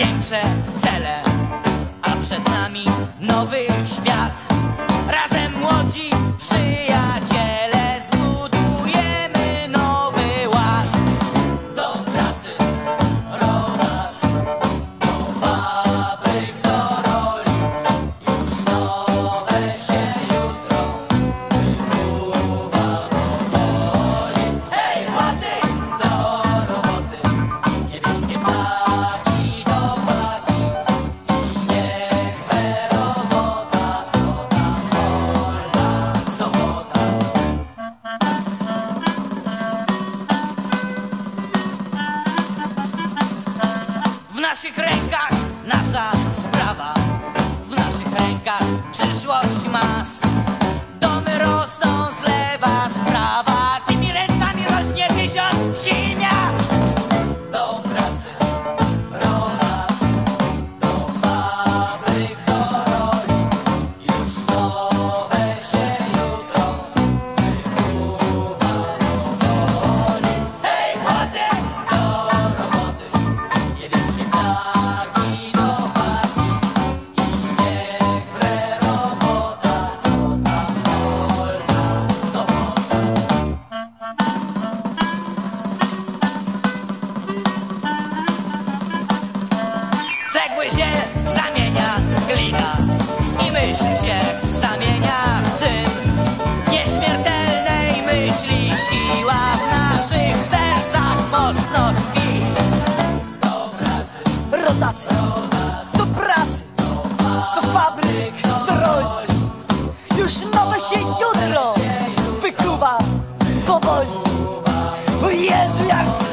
nasze cele, a przed nami nowy świat. Razem młodzi naszych rękach nasza sprawa, w naszych rękach przyszłość mas. Się zamienia glina i myśl się zamienia w czyn. Nieśmiertelnej myśli siła w naszych sercach mocno tkwi. Do pracy, Rotacja do pracy, do fabryk, do roli. Już nowe się jutro wykuwa powoli. O Jezu, jak!